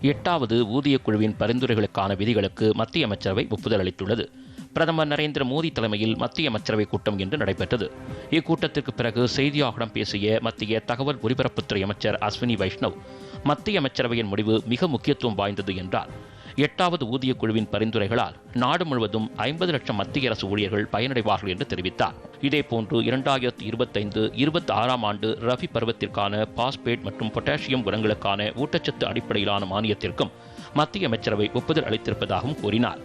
எட்டாவது ஊதியக் குழுவின் பரிந்துரைகளுக்கான விதிகளுக்கு மத்திய அமைச்சரவை ஒப்புதல் அளித்துள்ளது. பிரதமர் நரேந்திர மோடி தலைமையில் மத்திய அமைச்சரவை கூட்டம் இன்று நடைபெற்றது. இக்கூட்டத்திற்கு பிறகு செய்தியாளர்களிடம் பேசிய மத்திய தகவல் ஒலிபரப்புத்துறை அமைச்சர் அஸ்வினி வைஷ்ணவ் மத்திய அமைச்சரவையின் முடிவு மிக முக்கியத்துவம் வாய்ந்தது என்றார். எட்டாவது ஊதிய குழுவின் பரிந்துரைகளால் நாடு முழுவதும் ஐம்பது லட்சம் மத்திய அரசு ஊழியர்கள் பயனடைவார்கள் என்று தெரிவித்தார். இதேபோன்று இரண்டாயிரத்தி இருபத்தைந்து இருபத்தி ஆறாம் ஆண்டு ரபி பருவத்திற்கான பாஸ்பேட் மற்றும் பொட்டாசியம் உரங்களுக்கான ஊட்டச்சத்து அடிப்படையிலான மானியத்திற்கும் மத்திய அமைச்சரவை ஒப்புதல் அளித்திருப்பதாகவும் கூறினார்.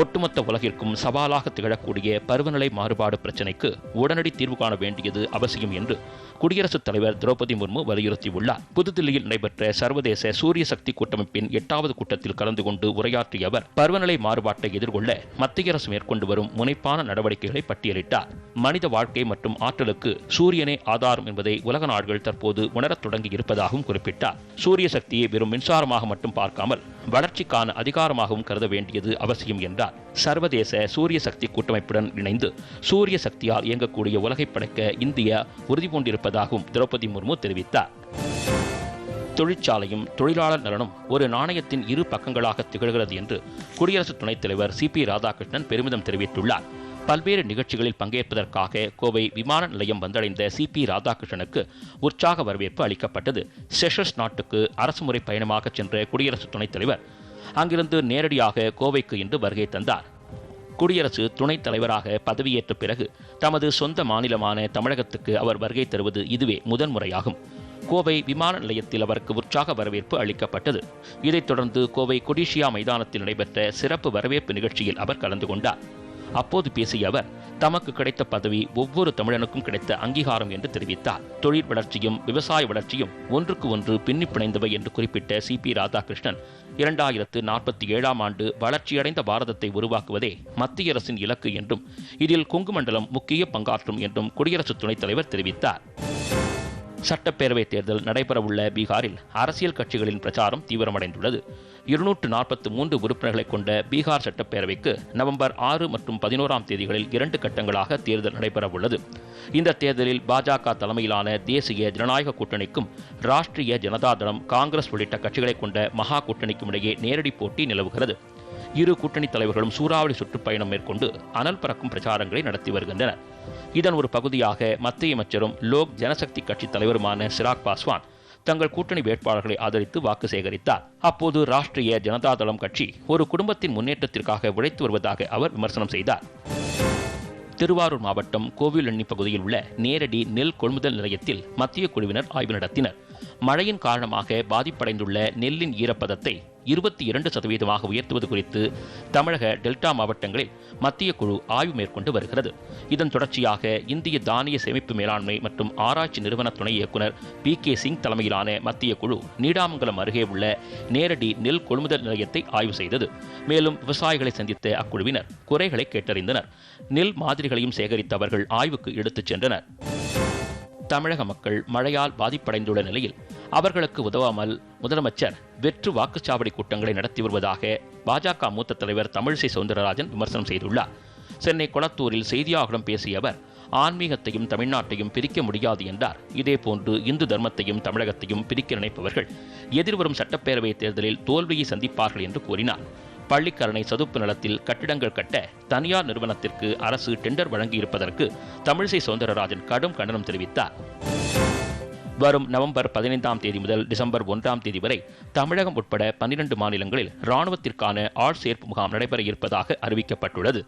ஒட்டுமொத்த உலகிற்கும் சவாலாக திகழக்கூடிய பருவநிலை மாறுபாடு பிரச்சினைக்கு உடனடி தீர்வு காண வேண்டியது அவசியம் என்று குடியரசுத் தலைவர் திரௌபதி முர்மு வலியுறுத்தியுள்ளார். புதுதில்லியில் நடைபெற்ற சர்வதேச சூரிய சக்தி கூட்டமைப்பின் எட்டாவது கூட்டத்தில் கலந்து கொண்டு உரையாற்றிய அவர் பருவநிலை மாறுபாட்டை எதிர்கொள்ள மத்திய அரசு மேற்கொண்டு வரும் முனைப்பான நடவடிக்கைகளை பட்டியலிட்டார். மனித வாழ்க்கை மற்றும் ஆற்றலுக்கு சூரியனே ஆதாரம் என்பதை உலக நாடுகள் தற்போது உணரத் தொடங்கி இருப்பதாகவும் குறிப்பிட்டார். சூரிய சக்தியை வெறும் மின்சாரமாக மட்டும் பார்க்காமல் வளர்ச்சிக்கான அதிகாரமாகவும் கருத வேண்டியது அவசியம் என்றார். சர்வதேச சூரிய சக்தி கூட்டமைப்புடன் இணைந்து சூரிய சக்தியால் இயங்கக்கூடிய உலகை படைக்க இந்தியா உறுதி பூண்டிருப்பதாகவும் திரௌபதி முர்மு தெரிவித்தார். தொழிற்சாலையும் தொழிலாளர் நலனும் ஒரு நாணயத்தின் இரு பக்கங்களாக திகழ்கிறது என்று குடியரசு துணைத் தலைவர் சி பி ராதாகிருஷ்ணன் பெருமிதம் தெரிவித்துள்ளார். பல்வேறு நிகழ்ச்சிகளில் பங்கேற்பதற்காக கோவை விமான நிலையம் வந்தடைந்த சி பி ராதாகிருஷ்ணனுக்கு உற்சாக வரவேற்பு அளிக்கப்பட்டது. செஷஸ் நாட்டுக்கு அரசுமுறை பயணமாக சென்ற குடியரசு துணைத் தலைவர் அங்கிருந்து நேரடியாக கோவைக்கு இன்று வருகை தந்தார். குடியரசு துணைத் தலைவராக பதவியேற்ற பிறகு தமது சொந்த மாநிலமான தமிழகத்துக்கு அவர் வருகை தருவது இதுவே முதன்முறையாகும். கோவை விமான நிலையத்தில் அவருக்கு உற்சாக வரவேற்பு அளிக்கப்பட்டது. இதைத் தொடர்ந்து கோவை கொடிஷியா மைதானத்தில் நடைபெற்ற சிறப்பு வரவேற்பு நிகழ்ச்சியில் அவர் கலந்து கொண்டார். அப்போது பேசிய அவர் தமக்கு கிடைத்த பதவி ஒவ்வொரு தமிழனுக்கும் கிடைத்த அங்கீகாரம் என்று தெரிவித்தார். தொழில் வளர்ச்சியும் விவசாய வளர்ச்சியும் ஒன்றுக்கு ஒன்று பின்னி பிணைந்தவை என்று குறிப்பிட்ட சி பி ராதாகிருஷ்ணன் இரண்டாயிரத்து நாற்பத்தி ஏழாம் ஆண்டு வளர்ச்சியடைந்த பாரதத்தை உருவாக்குவதே மத்திய அரசின் இலக்கு என்றும் இதில் கொங்கு மண்டலம் முக்கிய பங்காற்றும் என்றும் குடியரசு துணைத் தலைவர் தெரிவித்தார். சட்டப்பேரவைத் தேர்தல் நடைபெறவுள்ள பீகாரில் அரசியல் கட்சிகளின் பிரச்சாரம் தீவிரமடைந்துள்ளது. இருநூற்று நாற்பத்தி மூன்று உறுப்பினர்களை கொண்ட பீகார் சட்டப்பேரவைக்கு நவம்பர் ஆறு மற்றும் பதினோராம் தேதிகளில் இரண்டு கட்டங்களாக தேர்தல் நடைபெறவுள்ளது. இந்த தேர்தலில் பாஜக தலைமையிலான தேசிய ஜனநாயக கூட்டணிக்கும் ராஷ்டிரிய ஜனதாதளம் காங்கிரஸ் உள்ளிட்ட கட்சிகளை கொண்ட மகா கூட்டணிக்கும் இடையே நேரடி போட்டி நிலவுகிறது. இரு கூட்டணி தலைவர்களும் சூறாவளி சுற்றுப்பயணம் மேற்கொண்டு அனல் பறக்கும் பிரச்சாரங்களை நடத்தி வருகின்றனர். இதன் ஒரு பகுதியாக மத்திய அமைச்சரும் லோக் ஜனசக்தி கட்சி தலைவருமான சிராக் பாஸ்வான் தங்கள் கூட்டணி வேட்பாளர்களை ஆதரித்து வாக்கு சேகரித்தார். அப்போது ராஷ்டிரிய ஜனதாதளம் கட்சி ஒரு குடும்பத்தின் முன்னேற்றத்திற்காக உழைத்து வருவதாக அவர் விமர்சனம் செய்தார். திருவாரூர் மாவட்டம் கோவிலண்ணி பகுதியில் உள்ள நேரடி நெல் கொள்முதல் நிலையத்தில் மத்திய குழுவினர் ஆய்வு நடத்தினர். மழையின் காரணமாக பாதிப்படைந்துள்ள நெல்லின் ஈரப்பதத்தை இருபத்தி இரண்டு சதவீதமாக உயர்த்துவது குறித்து தமிழக டெல்டா மாவட்டங்களில் மத்திய குழு ஆய்வு மேற்கொண்டு வருகிறது. இதன் தொடர்ச்சியாக இந்திய தானிய சேமிப்பு மேலாண்மை மற்றும் ஆராய்ச்சி நிறுவன துணை இயக்குநர் பி கே சிங் தலைமையிலான மத்திய குழு நீடாமங்கலம் அருகே உள்ள நேரடி நெல் கொள்முதல் நிலையத்தை ஆய்வு செய்தது. மேலும் விவசாயிகளை சந்தித்த அக்குழுவினர் குறைகளை கேட்டறிந்தனர். நெல் மாதிரிகளையும் சேகரித்த அவர்கள் ஆய்வுக்கு எடுத்துச் சென்றனர். தமிழக மக்கள் மழையால் பாதிப்படைந்துள்ள நிலையில் அவர்களுக்கு உதவாமல் முதலமைச்சர் வெற்று வாக்குச்சாவடி கூட்டங்களை நடத்தி வருவதாக பாஜக மூத்த தலைவர் தமிழிசை சவுந்தரராஜன் விமர்சனம் செய்துள்ளார். சென்னை கொளத்தூரில் செய்தியாளர்களிடம் பேசிய அவர் ஆன்மீகத்தையும் தமிழ்நாட்டையும் பிரிக்க முடியாது என்றார். இதேபோன்று இந்து தர்மத்தையும் தமிழகத்தையும் பிரிக்க நினைப்பவர்கள் எதிர்வரும் சட்டப்பேரவைத் தேர்தலில் தோல்வியை சந்திப்பார்கள் என்று கூறினார். பள்ளிக்கரணை சதுப்பு நிலத்தில் கட்டிடங்கள் கட்ட தனியார் நிறுவனத்திற்கு அரசு டெண்டர் வழங்கியிருப்பதற்கு தமிழிசை சவுந்தரராஜன் கடும் கண்டனம் தெரிவித்தார். வரும் நவம்பர் பதினைந்தாம் தேதி முதல் டிசம்பர் ஒன்றாம் தேதி வரை தமிழகம் உட்பட பன்னிரண்டு மாநிலங்களில் ராணுவத்திற்கான ஆள் சேர்ப்பு முகாம் நடைபெற இருப்பதாக அறிவிக்கப்பட்டுள்ளது.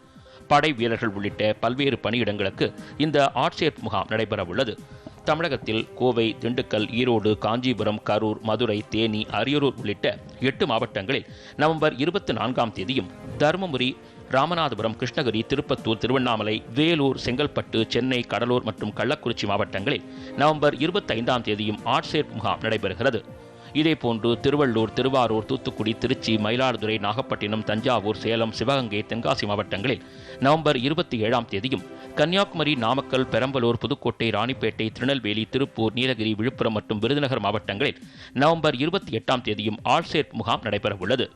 படை வீரர்கள் உள்ளிட்ட பல்வேறு பணியிடங்களுக்கு இந்த ஆட்சேர்ப்பு முகாம் நடைபெறவுள்ளது. தமிழகத்தில் கோவை திண்டுக்கல் ஈரோடு காஞ்சிபுரம் கரூர் மதுரை தேனி அரியலூர் உள்ளிட்ட எட்டு மாவட்டங்களில் நவம்பர் இருபத்தி நான்காம் தேதியும் தருமபுரி ராமநாதபுரம் கிருஷ்ணகிரி திருப்பத்தூர் திருவண்ணாமலை வேலூர் செங்கல்பட்டு சென்னை கடலூர் மற்றும் கள்ளக்குறிச்சி மாவட்டங்களில் நவம்பர் இருபத்தைந்தாம் தேதியும் ஆட்சேர்ப்பு முகாம் நடைபெறுகிறது. இதேபோன்று திருவள்ளூர் திருவாரூர் தூத்துக்குடி திருச்சி மயிலாடுதுறை நாகப்பட்டினம் தஞ்சாவூர் சேலம் சிவகங்கை தென்காசி மாவட்டங்களில் நவம்பர் இருபத்தி ஏழாம் தேதியும் கன்னியாகுமரி நாமக்கல் பெரம்பலூர் புதுக்கோட்டை ராணிப்பேட்டை திருநெல்வேலி திருப்பூர் நீலகிரி விழுப்புரம் மற்றும் விருதுநகர் மாவட்டங்களில் நவம்பர் இருபத்தி எட்டாம் தேதியும் ஆள்சேர்ப்பு முகாம் நடைபெறவுள்ளது.